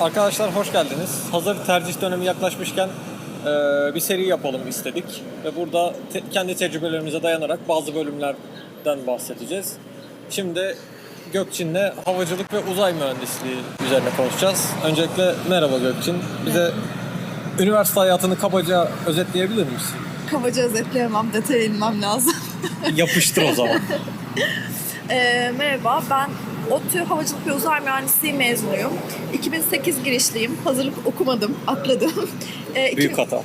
Arkadaşlar hoş geldiniz. Hazır tercih dönemi yaklaşmışken e, bir seri yapalım istedik. Ve burada te- kendi tecrübelerimize dayanarak bazı bölümlerden bahsedeceğiz. Şimdi Gökçin'le havacılık ve uzay mühendisliği üzerine konuşacağız. Öncelikle merhaba Gökçin. Bize üniversite hayatını kabaca özetleyebilir misin? Kabaca özetleyemem, detaya inmem lazım. Yapıştır o zaman. Ee, merhaba, ben ODTÜ Havacılık ve Uzay Mühendisliği mezunuyum. 2008 girişliyim. Hazırlık okumadım, atladım. İki- Büyük hata.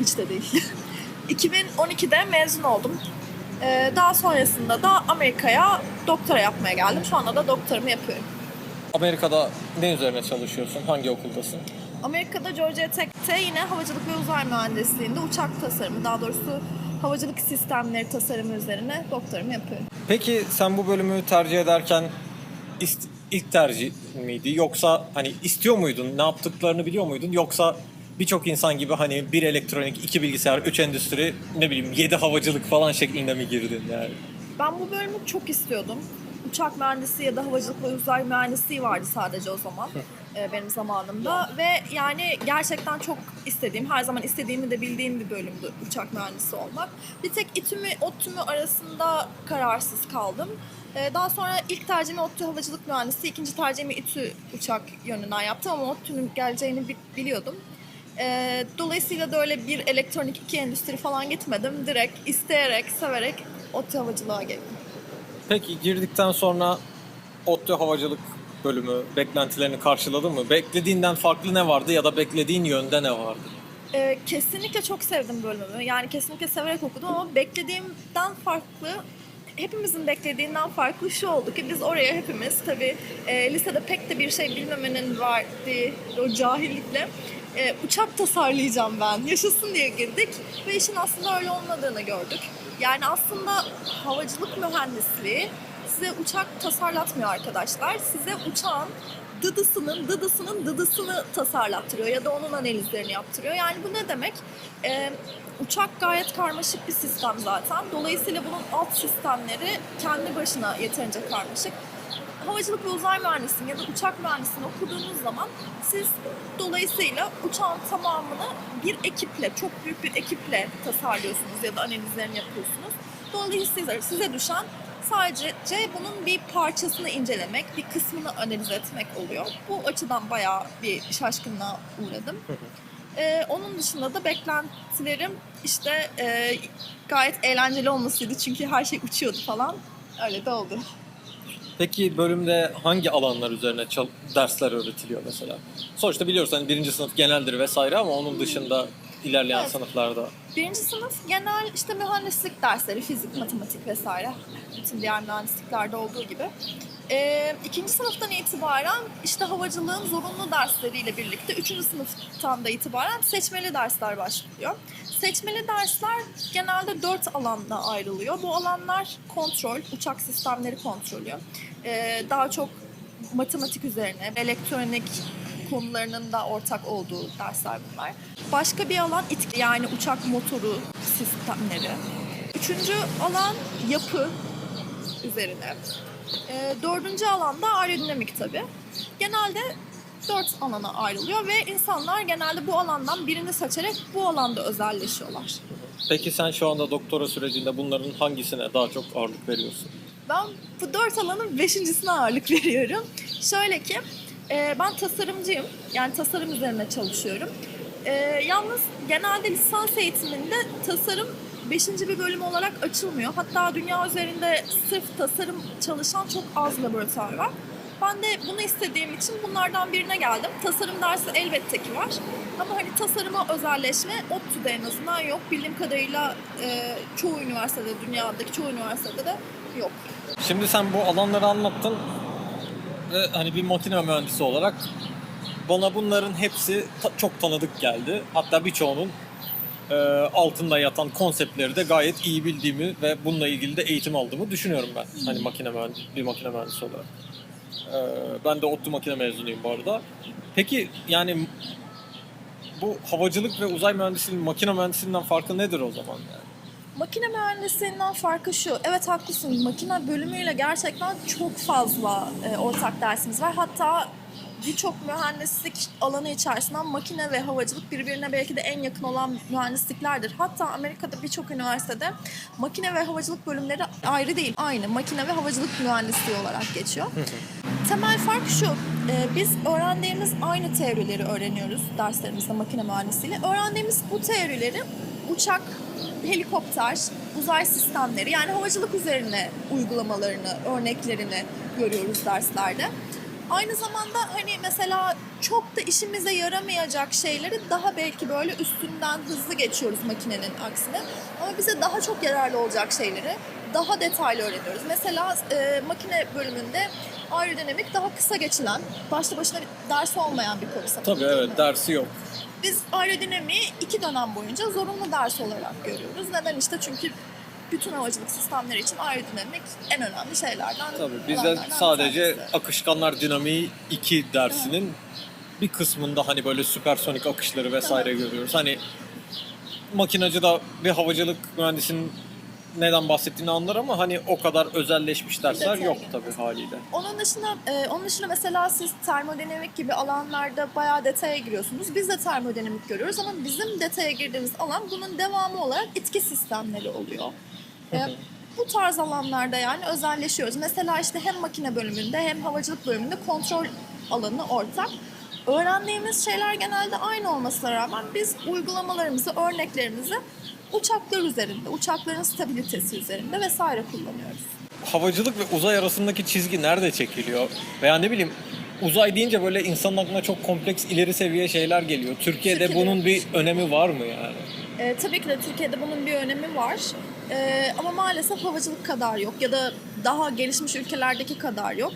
Hiç de değil. 2012'de mezun oldum. Ee, daha sonrasında da Amerika'ya doktora yapmaya geldim. Şu anda da doktoramı yapıyorum. Amerika'da ne üzerine çalışıyorsun? Hangi okuldasın? Amerika'da Georgia Tech'te yine havacılık ve uzay mühendisliğinde uçak tasarımı, daha doğrusu havacılık sistemleri tasarımı üzerine doktoramı yapıyorum. Peki sen bu bölümü tercih ederken ist- ilk tercih miydi yoksa hani istiyor muydun, ne yaptıklarını biliyor muydun yoksa birçok insan gibi hani bir elektronik, iki bilgisayar, üç endüstri, ne bileyim yedi havacılık falan şeklinde mi girdin yani? Ben bu bölümü çok istiyordum. Uçak mühendisi ya da havacılık ve uzay mühendisliği vardı sadece o zaman e, benim zamanımda ve yani gerçekten çok istediğim, her zaman istediğimi de bildiğim bir bölümdü uçak mühendisi olmak. Bir tek İTÜ mü ODTÜ mü arasında kararsız kaldım. E, Daha sonra ilk tercihimi ODTÜ havacılık mühendisi, ikinci tercihimi İTÜ uçak yönünden yaptım ama ODTÜ'nün geleceğini bi- biliyordum. E, dolayısıyla da öyle bir elektronik iki endüstri falan gitmedim. Direkt isteyerek, severek ODTÜ havacılığa geldim. Peki girdikten sonra ODTÜ havacılık bölümü beklentilerini karşıladı mı? Beklediğinden farklı ne vardı ya da beklediğin yönde ne vardı? Ee, kesinlikle çok sevdim bölümümü. Yani kesinlikle severek okudum ama beklediğimden farklı hepimizin beklediğinden farklı şu oldu ki biz oraya hepimiz tabii e, lisede pek de bir şey bilmemenin verdiği o cahillikle e, uçak tasarlayacağım ben, yaşasın diye girdik ve işin aslında öyle olmadığını gördük. Yani aslında havacılık mühendisliği size uçak tasarlatmıyor arkadaşlar. Size uçağın dıdısının dıdısının dıdısını tasarlattırıyor ya da onun analizlerini yaptırıyor. Yani bu ne demek? Ee, uçak gayet karmaşık bir sistem zaten. Dolayısıyla bunun alt sistemleri kendi başına yeterince karmaşık. Havacılık ve uzay mühendisliğini ya da uçak mühendisliğini okuduğunuz zaman siz dolayısıyla uçağın tamamını bir ekiple, çok büyük bir ekiple tasarlıyorsunuz ya da analizlerini yapıyorsunuz. Dolayısıyla size düşen sadece bunun bir parçasını incelemek, bir kısmını analiz etmek oluyor. Bu açıdan bayağı bir şaşkınlığa uğradım. Ee, onun dışında da beklentilerim işte e, gayet eğlenceli olmasıydı çünkü her şey uçuyordu falan. Öyle de oldu. Peki bölümde hangi alanlar üzerine dersler öğretiliyor mesela? Sonuçta biliyoruz hani birinci sınıf geneldir vesaire ama onun dışında ilerleyen Evet. sınıflarda Birinci sınıf genel işte mühendislik dersleri, fizik, matematik vesaire. Bütün diğer mühendisliklerde olduğu gibi. Ee, ikinci sınıftan itibaren işte havacılığın zorunlu dersleriyle birlikte üçüncü sınıftan da itibaren seçmeli dersler başlıyor. Seçmeli dersler genelde dört alanda ayrılıyor. Bu alanlar kontrol, uçak sistemleri kontrolü. Ee, daha çok matematik üzerine, elektronik konularının da ortak olduğu dersler bunlar. Başka bir alan itki yani uçak motoru sistemleri. Üçüncü alan yapı üzerine. Ee, dördüncü alanda aerodinamik tabii. Genelde dört alana ayrılıyor ve insanlar genelde bu alandan birini seçerek bu alanda özelleşiyorlar. Peki sen şu anda doktora sürecinde bunların hangisine daha çok ağırlık veriyorsun? Ben bu dört alanın beşincisine ağırlık veriyorum. Şöyle ki e, ben tasarımcıyım. Yani tasarım üzerine çalışıyorum. E, yalnız genelde lisans eğitiminde tasarım beşinci bir bölüm olarak açılmıyor. Hatta dünya üzerinde sırf tasarım çalışan çok az laboratuvar var. Ben de bunu istediğim için bunlardan birine geldim. Tasarım dersi elbette ki var. Ama hani tasarıma özelleşme ODTÜ'de en azından yok. Bildiğim kadarıyla e, çoğu üniversitede, dünyadaki çoğu üniversitede de yok. Şimdi sen bu alanları anlattın ve hani bir makine mühendisi olarak bana bunların hepsi ta- çok tanıdık geldi. Hatta birçoğunun e, altında yatan konseptleri de gayet iyi bildiğimi ve bununla ilgili de eğitim aldığımı düşünüyorum ben. Hani makine mühendisi, bir makine mühendisi olarak. E, ben de ODTÜ makine mezunuyum bu arada. Peki yani bu havacılık ve uzay mühendisliğinin makine mühendisliğinden farkı nedir o zaman yani? Makine mühendisliğinden farkı şu. Evet haklısın. Makine bölümüyle gerçekten çok fazla e, ortak dersimiz var. Hatta birçok mühendislik alanı içerisinden makine ve havacılık birbirine belki de en yakın olan mühendisliklerdir. Hatta Amerika'da birçok üniversitede makine ve havacılık bölümleri ayrı değil, aynı makine ve havacılık mühendisliği olarak geçiyor. Temel fark şu, e, biz öğrendiğimiz aynı teorileri öğreniyoruz derslerimizde makine mühendisliğiyle. Öğrendiğimiz bu teorileri uçak, helikopter, uzay sistemleri yani havacılık üzerine uygulamalarını, örneklerini görüyoruz derslerde. Aynı zamanda hani mesela çok da işimize yaramayacak şeyleri daha belki böyle üstünden hızlı geçiyoruz makinenin aksine. Ama bize daha çok yararlı olacak şeyleri daha detaylı öğreniyoruz. Mesela e, makine bölümünde aerodinamik daha kısa geçilen, başlı başına bir ders olmayan bir konu. Tabii değil mi? evet dersi yok. Biz aerodinamiği iki dönem boyunca zorunlu ders olarak görüyoruz. Neden işte çünkü bütün havacılık sistemleri için aerodinamik en önemli şeylerden. Tabii bizde sadece akışkanlar dinamiği 2 dersinin bir kısmında hani böyle süpersonik akışları vesaire görüyoruz. Hani makinacı da bir havacılık mühendisinin neden bahsettiğini anlar ama hani o kadar özelleşmiş dersler detaya yok tabii haliyle. Onun dışında, e, onun dışında mesela siz termodinamik gibi alanlarda bayağı detaya giriyorsunuz. Biz de termodinamik görüyoruz ama bizim detaya girdiğimiz alan bunun devamı olarak itki sistemleri oluyor. E, bu tarz alanlarda yani özelleşiyoruz. Mesela işte hem makine bölümünde hem havacılık bölümünde kontrol alanı ortak. Öğrendiğimiz şeyler genelde aynı olmasına rağmen biz uygulamalarımızı, örneklerimizi uçaklar üzerinde, uçakların stabilitesi üzerinde vesaire kullanıyoruz. Havacılık ve uzay arasındaki çizgi nerede çekiliyor? Veya ne bileyim uzay deyince böyle insanın aklına çok kompleks ileri seviye şeyler geliyor. Türkiye'de Türkiye'de- bunun bir önemi var mı yani? Ee, tabii ki de Türkiye'de bunun bir önemi var. Ee, ama maalesef havacılık kadar yok ya da daha gelişmiş ülkelerdeki kadar yok.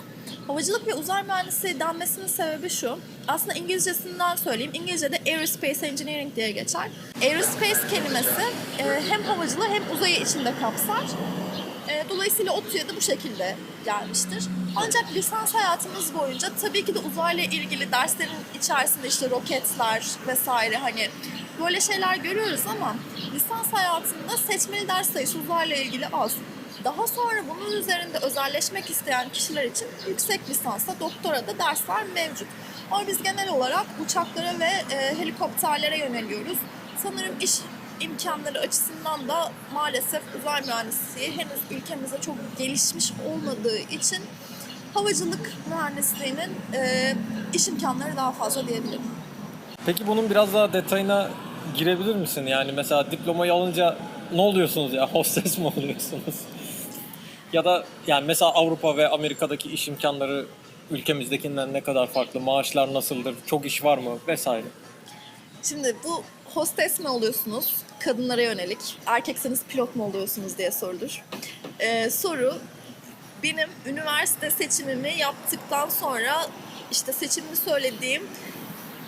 Havacılık ve uzay mühendisliği denmesinin sebebi şu. Aslında İngilizcesinden söyleyeyim. İngilizce'de Aerospace Engineering diye geçer. Aerospace kelimesi e, hem havacılığı hem uzayı içinde kapsar. E, dolayısıyla ODTÜ'ye de bu şekilde gelmiştir. Ancak lisans hayatımız boyunca tabii ki de uzayla ilgili derslerin içerisinde işte roketler vesaire hani böyle şeyler görüyoruz ama lisans hayatında seçmeli ders sayısı uzayla ilgili az. Daha sonra bunun üzerinde özelleşmek isteyen kişiler için yüksek lisansa, doktora da dersler mevcut. Ama biz genel olarak uçaklara ve e, helikopterlere yöneliyoruz. Sanırım iş imkanları açısından da maalesef uzay mühendisliği henüz ülkemizde çok gelişmiş olmadığı için havacılık mühendisliğinin e, iş imkanları daha fazla diyebilirim. Peki bunun biraz daha detayına girebilir misin? Yani mesela diplomayı alınca ne oluyorsunuz ya? Hostes mi oluyorsunuz? ya da yani mesela Avrupa ve Amerika'daki iş imkanları ülkemizdekinden ne kadar farklı? Maaşlar nasıldır? Çok iş var mı? Vesaire. Şimdi bu hostes mi oluyorsunuz? Kadınlara yönelik. Erkekseniz pilot mu oluyorsunuz diye sorulur. Ee, soru benim üniversite seçimimi yaptıktan sonra işte seçimimi söylediğim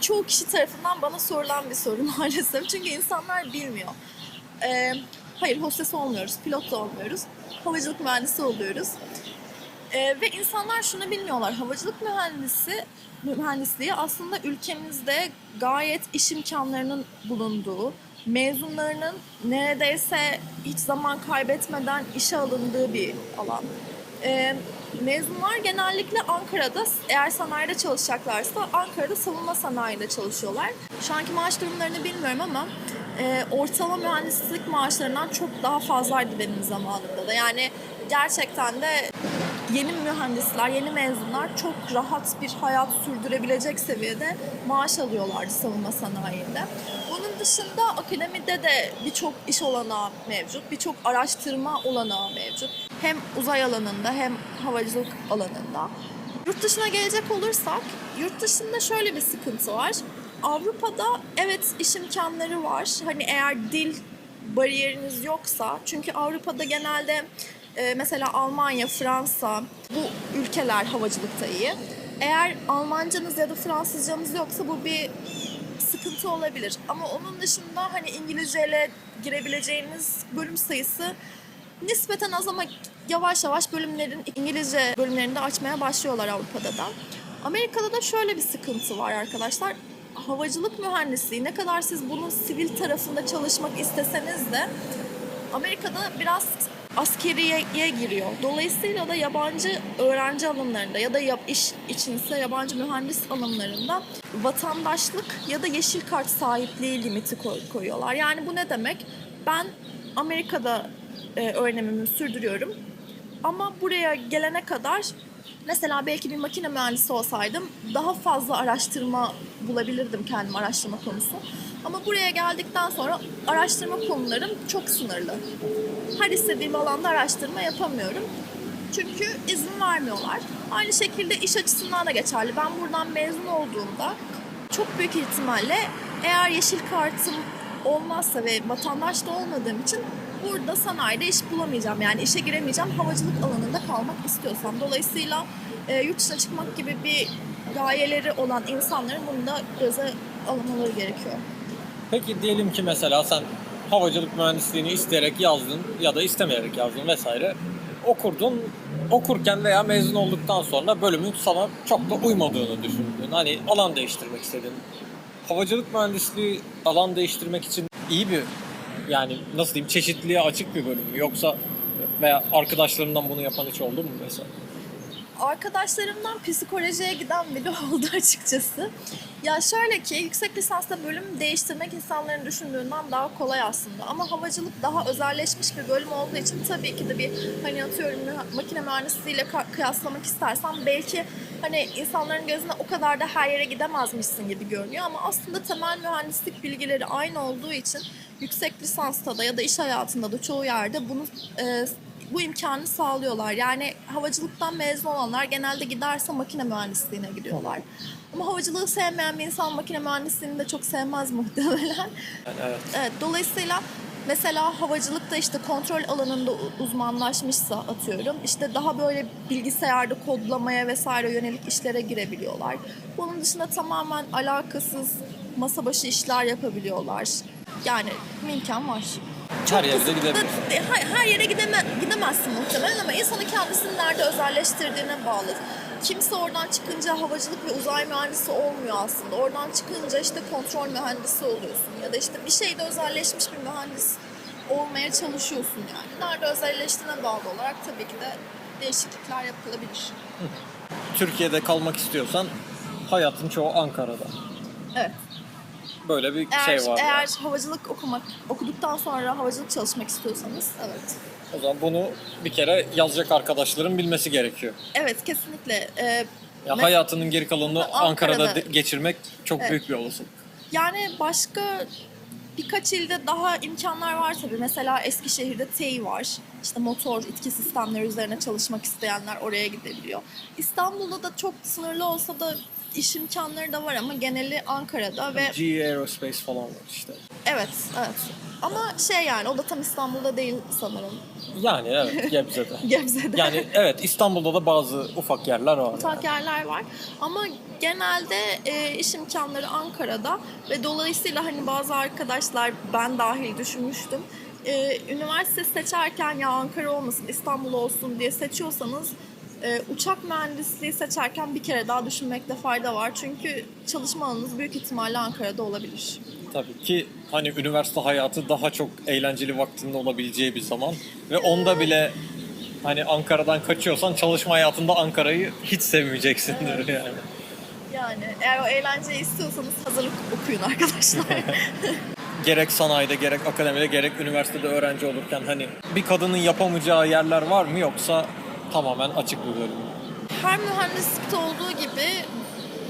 çoğu kişi tarafından bana sorulan bir soru maalesef. Çünkü insanlar bilmiyor. Ee, hayır hostes olmuyoruz, pilot da olmuyoruz. Havacılık mühendisi oluyoruz. Ee, ve insanlar şunu bilmiyorlar. Havacılık mühendisi mühendisliği aslında ülkemizde gayet iş imkanlarının bulunduğu, mezunlarının neredeyse hiç zaman kaybetmeden işe alındığı bir alan. Ee, mezunlar genellikle Ankara'da eğer sanayide çalışacaklarsa Ankara'da savunma sanayinde çalışıyorlar. Şu anki maaş durumlarını bilmiyorum ama e, ortalama mühendislik maaşlarından çok daha fazlaydı benim zamanımda da. Yani gerçekten de yeni mühendisler, yeni mezunlar çok rahat bir hayat sürdürebilecek seviyede maaş alıyorlardı savunma sanayinde. Bunun dışında akademide de birçok iş olanağı mevcut, birçok araştırma olanağı mevcut. Hem uzay alanında hem havacılık alanında. Yurt dışına gelecek olursak, yurt dışında şöyle bir sıkıntı var. Avrupa'da evet iş imkanları var. Hani eğer dil bariyeriniz yoksa, çünkü Avrupa'da genelde e, mesela Almanya, Fransa bu ülkeler havacılıkta iyi. Eğer Almancanız ya da Fransızcanız yoksa bu bir sıkıntı olabilir. Ama onun dışında hani İngilizceyle girebileceğiniz bölüm sayısı nispeten az ama yavaş yavaş bölümlerin İngilizce bölümlerini de açmaya başlıyorlar Avrupa'da da. Amerika'da da şöyle bir sıkıntı var arkadaşlar. Havacılık mühendisliği ne kadar siz bunun sivil tarafında çalışmak isteseniz de Amerika'da biraz askeriye giriyor. Dolayısıyla da yabancı öğrenci alımlarında ya da yap, iş içinse yabancı mühendis alımlarında vatandaşlık ya da yeşil kart sahipliği limiti koy- koyuyorlar. Yani bu ne demek? Ben Amerika'da e, öğrenimimi sürdürüyorum. Ama buraya gelene kadar mesela belki bir makine mühendisi olsaydım daha fazla araştırma bulabilirdim kendim araştırma konusu. Ama buraya geldikten sonra araştırma konularım çok sınırlı. Her istediğim alanda araştırma yapamıyorum. Çünkü izin vermiyorlar. Aynı şekilde iş açısından da geçerli. Ben buradan mezun olduğumda çok büyük ihtimalle eğer yeşil kartım olmazsa ve vatandaş da olmadığım için burada sanayide iş bulamayacağım. Yani işe giremeyeceğim. Havacılık alanında kalmak istiyorsam. Dolayısıyla e, yurt dışına çıkmak gibi bir gayeleri olan insanların bunu da göze almaları gerekiyor. Peki diyelim ki mesela sen havacılık mühendisliğini isteyerek yazdın ya da istemeyerek yazdın vesaire. Okurdun. Okurken veya mezun olduktan sonra bölümün sana çok da uymadığını düşündün. Hani alan değiştirmek istedin. Havacılık mühendisliği alan değiştirmek için iyi bir yani nasıl diyeyim çeşitliliğe açık bir bölüm mü? Yoksa veya arkadaşlarından bunu yapan hiç oldu mu mesela? Arkadaşlarımdan psikolojiye giden biri oldu açıkçası. Ya şöyle ki yüksek lisansta bölüm değiştirmek insanların düşündüğünden daha kolay aslında. Ama havacılık daha özelleşmiş bir bölüm olduğu için tabii ki de bir hani atıyorum makine mühendisliğiyle kıyaslamak istersen belki hani insanların gözüne o kadar da her yere gidemezmişsin gibi görünüyor ama aslında temel mühendislik bilgileri aynı olduğu için yüksek lisansta da ya da iş hayatında da çoğu yerde bunu e, bu imkanı sağlıyorlar. Yani havacılıktan mezun olanlar genelde giderse makine mühendisliğine gidiyorlar. Ama havacılığı sevmeyen bir insan makine mühendisliğini de çok sevmez muhtemelen. Evet. Evet, dolayısıyla mesela havacılıkta işte kontrol alanında uzmanlaşmışsa atıyorum işte daha böyle bilgisayarda kodlamaya vesaire yönelik işlere girebiliyorlar. Bunun dışında tamamen alakasız masa başı işler yapabiliyorlar. Yani imkan var. Her yere de gidebilirsin. Hayır, her yere gideme, gidemezsin muhtemelen ama insanın kendisini nerede özelleştirdiğine bağlı. Kimse oradan çıkınca havacılık ve uzay mühendisi olmuyor aslında. Oradan çıkınca işte kontrol mühendisi oluyorsun ya da işte bir şeyde özelleşmiş bir mühendis olmaya çalışıyorsun yani. Nerede özelleştiğine bağlı olarak tabii ki de değişiklikler yapılabilir. Türkiye'de kalmak istiyorsan hayatın çoğu Ankara'da. Evet. Böyle bir Eğer, şey var. eğer yani. havacılık okumak, okuduktan sonra havacılık çalışmak istiyorsanız evet. O zaman bunu bir kere yazacak arkadaşların bilmesi gerekiyor. Evet kesinlikle. Ee, Ya hayatının geri kalanını Ankara'da. Ankara'da, geçirmek çok Evet. büyük bir olasılık. Yani başka birkaç ilde daha imkanlar var tabii. Mesela Eskişehir'de TEİ var. İşte motor itki sistemleri üzerine çalışmak isteyenler oraya gidebiliyor. İstanbul'da da çok sınırlı olsa da iş imkanları da var ama geneli Ankara'da ve GE Aerospace falan var işte. evet evet. Ama şey yani o da tam İstanbul'da değil sanırım. Yani evet Gebze'de. Gebze'de. yani evet İstanbul'da da bazı ufak yerler var. Ufak yerler var ama genelde e, iş imkanları Ankara'da ve dolayısıyla hani bazı arkadaşlar ben dahil düşünmüştüm. E, üniversite seçerken ya Ankara olmasın İstanbul olsun diye seçiyorsanız e, uçak mühendisliği seçerken bir kere daha düşünmekte fayda var. Çünkü çalışma alanınız büyük ihtimalle Ankara'da olabilir. Tabii ki hani üniversite hayatı daha çok eğlenceli vaktinde olabileceği bir zaman ve onda bile hani Ankara'dan kaçıyorsan çalışma hayatında Ankara'yı hiç sevmeyeceksindir yani. Yani eğer o eğlenceyi istiyorsanız hazırlık okuyun arkadaşlar. Gerek sanayide gerek akademide gerek üniversitede öğrenci olurken hani bir kadının yapamayacağı yerler var mı yoksa tamamen açık bir bölüm her mühendislikte olduğu gibi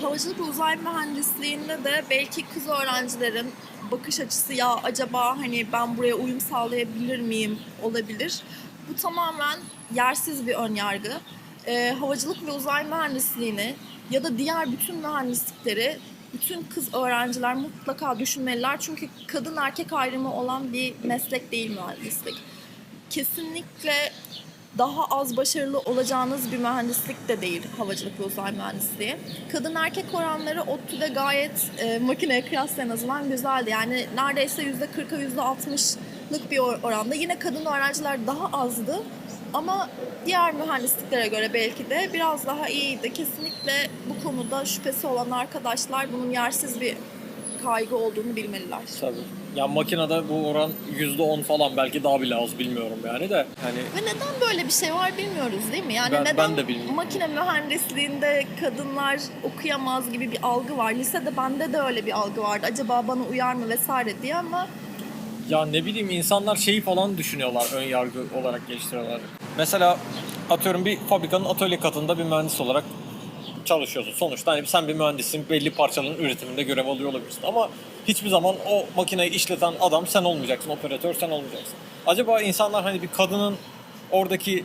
havacılık uzay mühendisliğinde de belki kız öğrencilerin bakış açısı ya acaba hani ben buraya uyum sağlayabilir miyim olabilir. Bu tamamen yersiz bir ön yargı. Ee, havacılık ve uzay mühendisliğini ya da diğer bütün mühendislikleri bütün kız öğrenciler mutlaka düşünmeliler. Çünkü kadın erkek ayrımı olan bir meslek değil mühendislik kesinlikle daha az başarılı olacağınız bir mühendislik de değil havacılık ve uzay mühendisliği. Kadın erkek oranları ODTÜ'de gayet e, makineye kıyasla en azından güzeldi. Yani neredeyse %40'a %60'lık bir or- oranda. Yine kadın öğrenciler daha azdı. Ama diğer mühendisliklere göre belki de biraz daha iyiydi. Kesinlikle bu konuda şüphesi olan arkadaşlar bunun yersiz bir kaygı olduğunu bilmeliler. Tabii. Ya makinede bu oran %10 falan belki daha bile az bilmiyorum yani de. Hani Ve neden böyle bir şey var bilmiyoruz değil mi? Yani Ben- neden ben de bilmiyorum. makine mühendisliğinde kadınlar okuyamaz gibi bir algı var. Lisede bende de öyle bir algı vardı. Acaba bana uyar mı vesaire diye ama Ya ne bileyim insanlar şeyi falan düşünüyorlar ön yargı olarak geliştiriyorlar. Mesela atıyorum bir fabrikanın atölye katında bir mühendis olarak çalışıyorsun. Sonuçta hani sen bir mühendissin belli parçaların üretiminde görev alıyor olabilirsin. Ama hiçbir zaman o makineyi işleten adam sen olmayacaksın, operatör sen olmayacaksın. Acaba insanlar hani bir kadının oradaki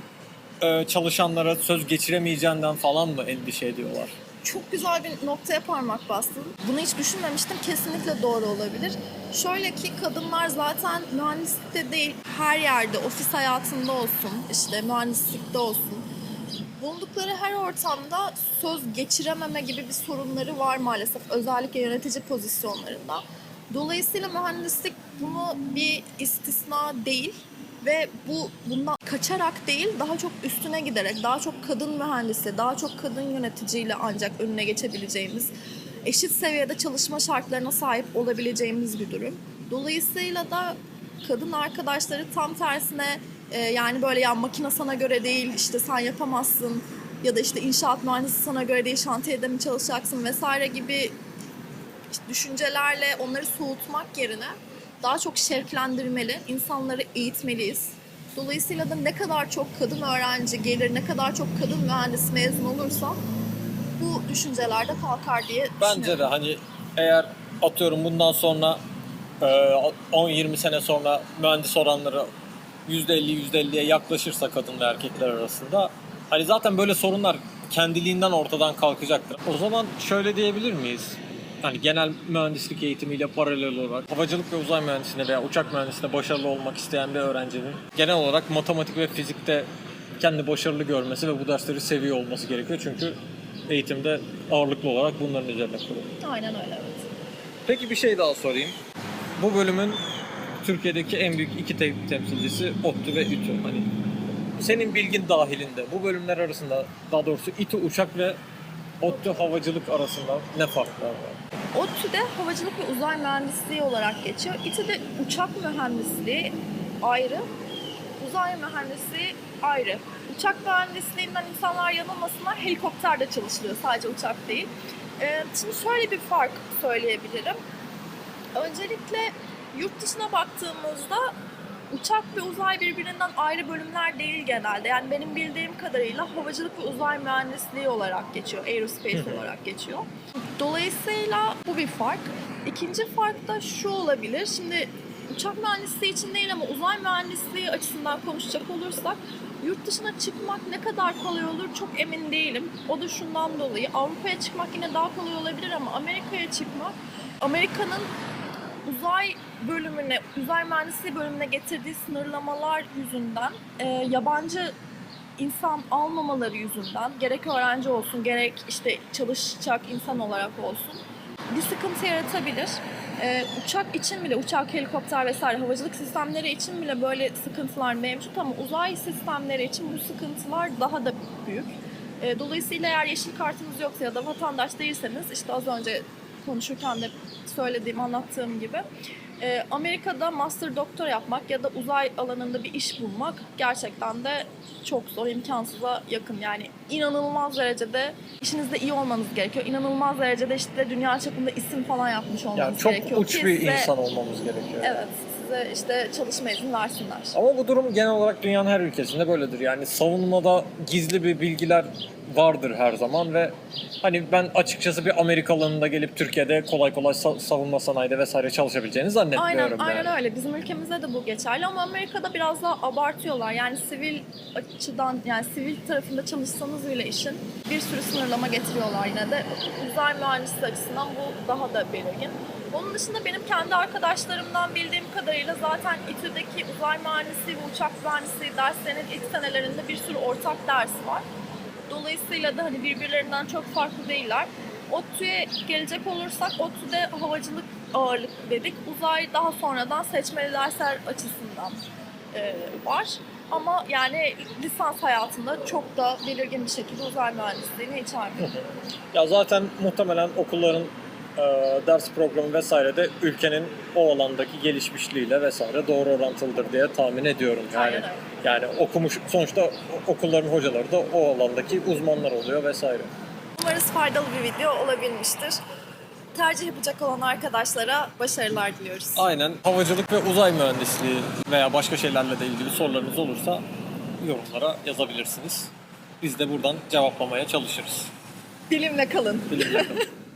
e, çalışanlara söz geçiremeyeceğinden falan mı endişe ediyorlar? çok güzel bir noktaya parmak bastın. Bunu hiç düşünmemiştim. Kesinlikle doğru olabilir. Şöyle ki kadınlar zaten mühendislikte değil, her yerde, ofis hayatında olsun, işte mühendislikte olsun. Bulundukları her ortamda söz geçirememe gibi bir sorunları var maalesef. Özellikle yönetici pozisyonlarında. Dolayısıyla mühendislik bunu bir istisna değil ve bu bundan kaçarak değil daha çok üstüne giderek daha çok kadın mühendisle daha çok kadın yöneticiyle ancak önüne geçebileceğimiz eşit seviyede çalışma şartlarına sahip olabileceğimiz bir durum. Dolayısıyla da kadın arkadaşları tam tersine e, yani böyle ya makine sana göre değil işte sen yapamazsın ya da işte inşaat mühendisi sana göre değil şantiyede mi çalışacaksın vesaire gibi düşüncelerle onları soğutmak yerine daha çok şevklendirmeli, insanları eğitmeliyiz. Dolayısıyla da ne kadar çok kadın öğrenci gelir, ne kadar çok kadın mühendis mezun olursa bu düşüncelerde kalkar diye Bence düşünüyorum. de hani eğer atıyorum bundan sonra e, 10-20 sene sonra mühendis oranları %50 %50'ye yaklaşırsa kadın ve erkekler arasında hani zaten böyle sorunlar kendiliğinden ortadan kalkacaktır. O zaman şöyle diyebilir miyiz? Hani genel mühendislik eğitimiyle paralel olarak havacılık ve uzay mühendisliğine veya uçak mühendisliğine başarılı olmak isteyen bir öğrencinin genel olarak matematik ve fizikte kendi başarılı görmesi ve bu dersleri seviyor olması gerekiyor. Çünkü eğitimde ağırlıklı olarak bunların üzerine kurulu. Aynen öyle evet. Peki bir şey daha sorayım. Bu bölümün Türkiye'deki en büyük iki te- temsilcisi ODTÜ ve İTÜ. Hani senin bilgin dahilinde bu bölümler arasında daha doğrusu İTÜ uçak ve ODTÜ havacılık arasında ne farklar var? ODTÜ'de havacılık ve uzay mühendisliği olarak geçiyor. İTÜ'de uçak mühendisliği ayrı, uzay mühendisliği ayrı. Uçak mühendisliğinden insanlar yanılmasınlar, helikopterde çalışılıyor, sadece uçak değil. Ee, şimdi şöyle bir fark söyleyebilirim. Öncelikle yurt dışına baktığımızda uçak ve uzay birbirinden ayrı bölümler değil genelde. Yani benim bildiğim kadarıyla havacılık ve uzay mühendisliği olarak geçiyor, aerospace olarak geçiyor. Dolayısıyla bu bir fark. İkinci fark da şu olabilir. Şimdi uçak mühendisliği için değil ama uzay mühendisliği açısından konuşacak olursak yurt dışına çıkmak ne kadar kolay olur çok emin değilim. O da şundan dolayı Avrupa'ya çıkmak yine daha kolay olabilir ama Amerika'ya çıkmak Amerika'nın uzay bölümüne, uzay mühendisliği bölümüne getirdiği sınırlamalar yüzünden e, yabancı insan almamaları yüzünden gerek öğrenci olsun gerek işte çalışacak insan olarak olsun bir sıkıntı yaratabilir. Ee, uçak için bile, uçak, helikopter vesaire havacılık sistemleri için bile böyle sıkıntılar mevcut ama uzay sistemleri için bu sıkıntılar daha da büyük. Ee, dolayısıyla eğer yeşil kartınız yoksa ya da vatandaş değilseniz işte az önce konuşurken de söylediğim, anlattığım gibi e, Amerika'da master doktor yapmak ya da uzay alanında bir iş bulmak gerçekten de çok zor, imkansıza yakın. Yani inanılmaz derecede işinizde iyi olmanız gerekiyor. İnanılmaz derecede işte dünya çapında isim falan yapmış olmanız Yani çok gerekiyor. uç ki bir size- insan olmamız gerekiyor. Evet, size işte çalışma izni versinler. Ama bu durum genel olarak dünyanın her ülkesinde böyledir. Yani savunmada gizli bir bilgiler vardır her zaman ve hani ben açıkçası bir Amerikalı'nın da gelip Türkiye'de kolay kolay sa- savunma sanayide vesaire çalışabileceğini zannetmiyorum Aynen, yani. aynen öyle. Bizim ülkemizde de bu geçerli ama Amerika'da biraz daha abartıyorlar. Yani sivil açıdan, yani sivil tarafında çalışsanız bile işin bir sürü sınırlama getiriyorlar yine de. Uzay mühendisliği açısından bu daha da belirgin. Onun dışında benim kendi arkadaşlarımdan bildiğim kadarıyla zaten İTÜ'deki uzay mühendisliği ve uçak mühendisliği derslerinin ilk senelerinde bir sürü ortak dersi var. Dolayısıyla da hani birbirlerinden çok farklı değiller. ODTÜ'ye gelecek olursak ODTÜ'de havacılık ağırlıklı dedik. Uzay daha sonradan seçmeli dersler açısından e, var. Ama yani lisans hayatında çok da belirgin bir şekilde uzay mühendisliğini içermiyor. Ya zaten muhtemelen okulların ders programı vesaire de ülkenin o alandaki gelişmişliğiyle vesaire doğru orantılıdır diye tahmin ediyorum. Yani Aynen yani okumuş sonuçta okulların hocaları da o alandaki uzmanlar oluyor vesaire. Umarız faydalı bir video olabilmiştir. Tercih yapacak olan arkadaşlara başarılar diliyoruz. Aynen. Havacılık ve uzay mühendisliği veya başka şeylerle de ilgili sorularınız olursa yorumlara yazabilirsiniz. Biz de buradan cevaplamaya çalışırız. Dilimle kalın. Dilimle kalın.